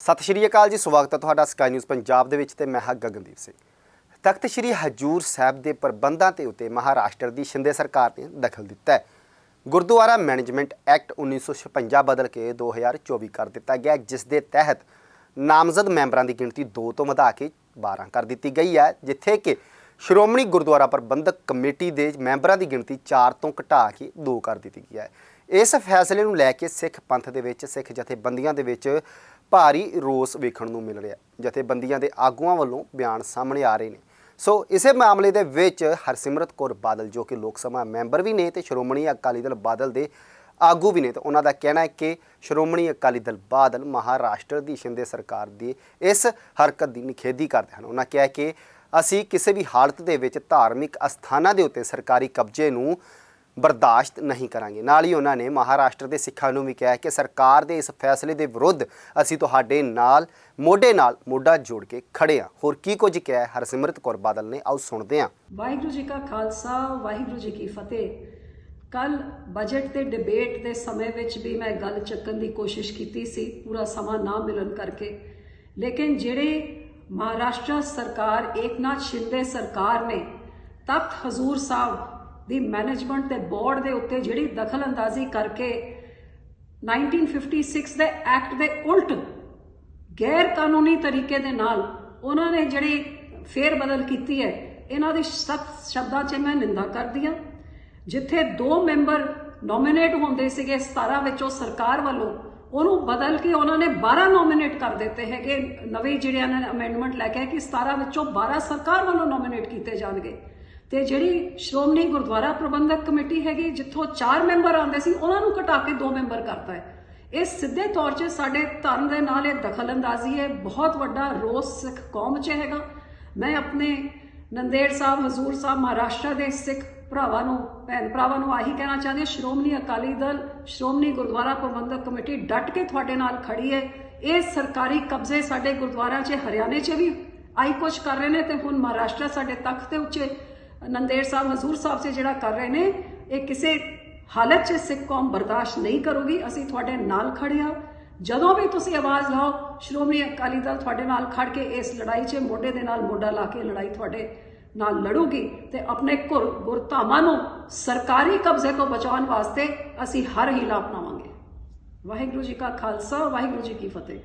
ਸਤਿ ਸ਼੍ਰੀ ਅਕਾਲ ਜੀ, ਸਵਾਗਤ ਹੈ ਤੁਹਾਡਾ ਸਕਾਈ ਨਿਊਜ਼ ਪੰਜਾਬ ਦੇ ਵਿੱਚ ਤੇ ਮੈਂ ਹਾਂ ਗਗਨਦੀਪ ਸਿੰਘ। ਤਖਤ ਸ਼੍ਰੀ ਹਜੂਰ ਸਾਹਿਬ ਦੇ ਪ੍ਰਬੰਧਾਂ ਤੇ ਉਤੇ ਮਹਾਰਾਸ਼ਟਰ ਦੀ ਸ਼ਿੰਦੇ ਸਰਕਾਰ ਨੇ ਦਖਲ ਦਿੱਤਾ ਹੈ। ਗੁਰਦੁਆਰਾ ਮੈਨੇਜਮੈਂਟ ਐਕਟ 1956 ਬਦਲ ਕੇ 2024 ਕਰ ਦਿੱਤਾ ਗਿਆ ਜਿਸ ਦੇ ਤਹਿਤ ਨਾਮਜ਼ਦ ਮੈਂਬਰਾਂ ਦੀ ਗਿਣਤੀ 2 ਤੋਂ ਵਧਾ ਕੇ 12 ਕਰ ਦਿੱਤੀ ਗਈ ਹੈ, ਜਿੱਥੇ ਕਿ ਸ਼੍ਰੋਮਣੀ ਗੁਰਦੁਆਰਾ ਪ੍ਰਬੰਧਕ ਕਮੇਟੀ ਦੇ ਮੈਂਬਰਾਂ ਦੀ ਗਿਣਤੀ 4 ਤੋਂ ਘਟਾ ਕੇ 2 ਕਰ ਦਿੱਤੀ ਗਈ ਹੈ। ਇਸ ਫੈਸਲੇ ਨੂੰ ਲੈ ਕੇ ਸਿੱਖ ਪੰਥ ਦੇ ਵਿੱਚ, ਸਿੱਖ ਜਥੇਬੰਦੀਆਂ ਦੇ ਵਿੱਚ ਭਾਰੀ ਰੋਸ ਵੇਖਣ ਨੂੰ ਮਿਲ ਰਿਹਾ ਜਥੇਬੰਦੀਆਂ ਦੇ ਆਗੂਆਂ ਵੱਲੋਂ ਬਿਆਨ ਸਾਹਮਣੇ ਆ ਰਹੇ ਨੇ। ਸੋ ਇਸੇ ਮਾਮਲੇ ਦੇ ਵਿੱਚ ਹਰਸਿਮਰਤ ਕੌਰ ਬਾਦਲ, ਜੋ ਕਿ ਲੋਕ ਸਭਾ ਮੈਂਬਰ ਵੀ ਨੇ ਤੇ ਸ਼੍ਰੋਮਣੀ ਅਕਾਲੀ ਦਲ ਬਾਦਲ ਦੇ ਆਗੂ ਵੀ ਨੇ, ਤੇ ਉਹਨਾਂ ਦਾ ਕਹਿਣਾ ਹੈ ਕਿ ਸ਼੍ਰੋਮਣੀ ਅਕਾਲੀ ਦਲ ਬਾਦਲ ਮਹਾਰਾਸ਼ਟਰ ਦੀ ਸ਼ਿੰਦੇ ਸਰਕਾਰ ਦੀ ਇਸ ਹਰਕਤ ਦੀ ਨਿਖੇਧੀ ਕਰਦੇ ਹਨ। ਉਹਨਾਂ ਕਿਹਾ ਕਿ ਅਸੀਂ ਕਿਸੇ ਵੀ ਹਾਲਤ ਦੇ ਵਿੱਚ ਧਾਰਮਿਕ ਅਸਥਾਨਾਂ ਦੇ ਉੱਤੇ ਸਰਕਾਰੀ ਕਬਜ਼ੇ ਨੂੰ ਬਰਦਾਸ਼ਤ ਨਹੀਂ ਕਰਾਂਗੇ। ਨਾਲ ਹੀ ਉਹਨਾਂ ਨੇ ਮਹਾਰਾਸ਼ਟਰ ਦੇ ਸਿੱਖਾਂ ਨੂੰ ਵੀ ਕਿਹਾ ਕਿ ਸਰਕਾਰ ਦੇ ਇਸ ਫੈਸਲੇ ਦੇ ਵਿਰੁੱਧ ਅਸੀਂ ਤੁਹਾਡੇ ਨਾਲ, ਮੋਢੇ ਨਾਲ ਮੋਢਾ ਜੋੜ ਕੇ ਖੜੇ ਹਾਂ। ਹੋਰ ਕੀ ਕੁਝ ਕਿਹਾ ਹੈ? ਹਰਸਿਮਰਤ ਕੌਰ ਬਾਦਲ ਨੇ। ਆਓ ਸੁਣਦੇ ਹਾਂ। ਵਾਹਿਗੁਰੂ ਜੀ ਕਾ ਖਾਲਸਾ, ਵਾਹਿਗੁਰੂ ਜੀ ਕੀ ਫਤਿਹ। ਕੱਲ ਬਜਟ ਤੇ ਡਿਬੇਟ ਦੇ ਸਮੇਂ ਵਿੱਚ ਵੀ ਮੈਂ ਗੱਲ ਚੱਕਣ ਦੀ ਕੋਸ਼ਿਸ਼ ਕੀਤੀ ਸੀ, ਪੂਰਾ ਸਮਾਂ ਨਾ ਮਿਲਣ ਕਰਕੇ। ਲੇਕਿਨ ਜਿਹੜੇ ਮਹਾਰਾਸ਼ਟਰ ਸਰਕਾਰ, ਏਕਨਾਥ ਸ਼ਿੰਦੇ ਸਰਕਾਰ ਨੇ ਤਖਤ ਹਜ਼ੂਰ ਸਾਹਿਬ ਦੀ ਮੈਨੇਜਮੈਂਟ ਤੇ ਬੋਰਡ ਦੇ ਉੱਤੇ ਜਿਹੜੀ ਦਖਲਅੰਦਾਜ਼ੀ ਕਰਕੇ 1956 ਦੇ ਐਕਟ ਦੇ ਉਲਟ ਗੈਰ ਕਾਨੂੰਨੀ ਤਰੀਕੇ ਦੇ ਨਾਲ ਉਹਨਾਂ ਨੇ ਜਿਹੜੀ ਫੇਰ ਬਦਲ ਕੀਤੀ ਹੈ, ਇਹਨਾਂ ਦੀ ਸਖਤ ਸ਼ਬਦਾਂ 'ਚ ਮੈਂ ਨਿੰਦਾ ਕਰਦੀ ਹਾਂ। ਜਿੱਥੇ ਦੋ ਮੈਂਬਰ ਨੋਮੀਨੇਟ ਹੁੰਦੇ ਸੀਗੇ 17 ਵਿੱਚੋਂ ਸਰਕਾਰ ਵੱਲੋਂ, ਉਹਨੂੰ ਬਦਲ ਕੇ ਉਹਨਾਂ ਨੇ 12 ਨੋਮੀਨੇਟ ਕਰ ਦਿੱਤੇ ਹੈਗੇ। ਨਵੇਂ ਜਿਹੜਿਆਂ ਨੇ ਅਮੈਂਡਮੈਂਟ ਲੈ ਕੇ ਆਏ ਕਿ 17 ਵਿੱਚੋਂ 12 ਸਰਕਾਰ ਵੱਲੋਂ ਨੋਮੀਨੇਟ ਕੀਤੇ ਜਾਣਗੇ। ਤੇ ਜਿਹੜੀ ਸ਼੍ਰੋਮਣੀ ਗੁਰਦੁਆਰਾ ਪ੍ਰਬੰਧਕ ਕਮੇਟੀ ਹੈਗੀ, ਜਿੱਥੋਂ 4 ਮੈਂਬਰ ਆਉਂਦੇ ਸੀ, ਉਹਨਾਂ ਨੂੰ ਘਟਾ ਕੇ 2 ਮੈਂਬਰ ਕਰਤਾ ਹੈ। ਇਹ ਸਿੱਧੇ ਤੌਰ 'ਤੇ ਸਾਡੇ ਧਰਮ ਦੇ ਨਾਲ ਇਹ ਦਖਲਅੰਦਾਜ਼ੀ ਹੈ। ਬਹੁਤ ਵੱਡਾ ਰੋਸ ਸਿੱਖ ਕੌਮ 'ਚ ਹੈਗਾ। ਮੈਂ ਆਪਣੇ ਨੰਦੇੜ ਸਾਹਿਬ, ਹਜ਼ੂਰ ਸਾਹਿਬ, ਮਹਾਰਾਸ਼ਟਰ ਦੇ ਸਿੱਖ ਭਰਾਵਾਂ ਨੂੰ, ਭੈਣ ਭਰਾਵਾਂ ਨੂੰ ਆਹੀ ਕਹਿਣਾ ਚਾਹੁੰਦੇ ਸ਼੍ਰੋਮਣੀ ਅਕਾਲੀ ਦਲ, ਸ਼੍ਰੋਮਣੀ ਗੁਰਦੁਆਰਾ ਪ੍ਰਬੰਧਕ ਕਮੇਟੀ ਡਟ ਕੇ ਤੁਹਾਡੇ ਨਾਲ ਖੜੀ ਹੈ। ਇਹ ਸਰਕਾਰੀ ਕਬਜ਼ੇ ਸਾਡੇ ਗੁਰਦੁਆਰਿਆਂ 'ਚ, ਹਰਿਆਣੇ 'ਚ ਵੀ ਆਈ ਕੁਝ ਕਰ ਰਹੇ ਨੇ ਤੇ ਹੁਣ ਮਹਾਰਾਸ਼ਟਰ ਸਾਡੇ ਤਖਤ ਦੇ ਉੱਚੇ ਨੰਦੇੜ ਸਾਹਿਬ ਹਜ਼ੂਰ ਸਾਹਿਬ 'ਚ ਜਿਹੜਾ ਕਰ ਰਹੇ ਨੇ, ਇਹ ਕਿਸੇ ਹਾਲਤ 'ਚ ਸਿੱਖ ਕੌਮ ਬਰਦਾਸ਼ਤ ਨਹੀਂ ਕਰੂਗੀ। ਅਸੀਂ ਤੁਹਾਡੇ ਨਾਲ ਖੜੇ ਹਾਂ। ਜਦੋਂ ਵੀ ਤੁਸੀਂ ਆਵਾਜ਼ ਲਾਓ, ਸ਼੍ਰੋਮਣੀ ਅਕਾਲੀ ਦਲ ਤੁਹਾਡੇ ਨਾਲ ਖੜ ਕੇ ਇਸ ਲੜਾਈ 'ਚ ਮੋਢੇ ਦੇ ਨਾਲ ਮੋਢਾ ਲਾ ਕੇ ਲੜਾਈ ਤੁਹਾਡੇ ਨਾਲ ਲੜੂਗੀ ਤੇ ਆਪਣੇ ਗੁਰ ਗੁਰਧਾਮਾਂ ਨੂੰ ਸਰਕਾਰੀ ਕਬਜ਼ੇ ਤੋਂ ਬਚਾਉਣ ਵਾਸਤੇ ਅਸੀਂ ਹਰ ਹੀਲਾ ਅਪਣਾਵਾਂਗੇ। ਵਾਹਿਗੁਰੂ ਜੀ ਕਾ ਖਾਲਸਾ, ਵਾਹਿਗੁਰੂ ਜੀ ਕੀ ਫਤਿਹ।